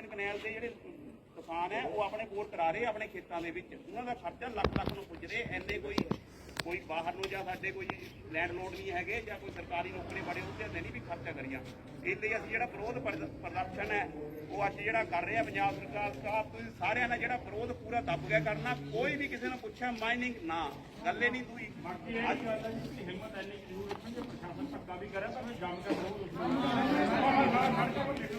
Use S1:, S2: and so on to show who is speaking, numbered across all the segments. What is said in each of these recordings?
S1: 3-3 ਕਨੈਲ ਦੇ ਜਿਹੜੇ ਕਿਸਾਨ ਹੈ, ਉਹ ਆਪਣੇ ਬੋਰ ਕਰਾ ਰਹੇ ਆਪਣੇ ਖੇਤਾਂ ਦੇ ਵਿੱਚ। ਉਹਨਾਂ ਦਾ ਖਰਚਾ ਲੱਖ ਲੱਖ ਨੂੰ ਪੁੱਜ ਰਹੇ। ਐਨੇ ਕੋਈ ਕੋਈ ਬਾਹਰ ਨੂੰ ਜਾਂ ਸਾਡੇ ਕੋਈ ਲੈਂਡ ਲੋਡ ਨਹੀਂ ਹੈਗੇ ਜਾਂ ਕੋਈ ਸਰਕਾਰੀ ਨੌਕਰੀ ਬੜੇ ਉੱਤੇ ਨਹੀਂ ਵੀ ਖਰਚਾ ਕਰੀਆਂ। ਇਸ ਅਸੀਂ ਜਿਹੜਾ ਵਿਰੋਧ ਪ੍ਰਦਰਸ਼ਨ ਹੈ, ਉਹ ਅੱਜ ਜਿਹੜਾ ਕਰ ਰਹੇ ਆ ਪੰਜਾਬ ਸਰਕਾਰ ਸਾਹਿਬ ਤੁਸੀਂ ਸਾਰਿਆਂ ਨੇ ਜਿਹੜਾ ਵਿਰੋਧ ਪੂਰਾ ਦੱਬ ਗਿਆ ਕਰਨਾ, ਕੋਈ ਵੀ ਕਿਸੇ ਨੂੰ ਪੁੱਛਿਆ ਮਾਈਨਿੰਗ ਨਾ, ਗੱਲੇ ਨਹੀਂ ਦੂਈ
S2: ਬਾਕੀ ਇਹ ਗੱਲ ਹੈ ਹਿੰਮਤ ਐਨੀ ਜ਼ਰੂਰ ਰੱਖਣ ਕਿ ਪ੍ਰਸ਼ਾਸਨ ਧੱਕਾ ਵੀ ਕਰੇ ਤਾਂ ਜੰਮ ਕੇ ਬਹੁਤ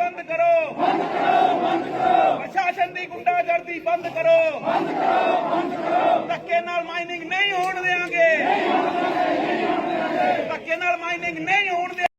S1: ਗੁੰਡਾਗਰਦੀ ਬੰਦ ਕਰੋ। ਪ੍ਰਸ਼ਾਸਨ ਦੀ ਗੁੰਡਾਗਰਦੀ ਬੰਦ ਕਰੋ। ਬੰਦ ਕਰੋ ਬੰਦ ਕਰੋ ਧੱਕੇ ਨਾਲ ਮਾਈਨਿੰਗ ਨਹੀਂ ਹੋਣ ਦੇਵਾਂਗੇ ਧੱਕੇ ਨਾਲ ਮਾਈਨਿੰਗ ਨਹੀਂ ਹੋਣ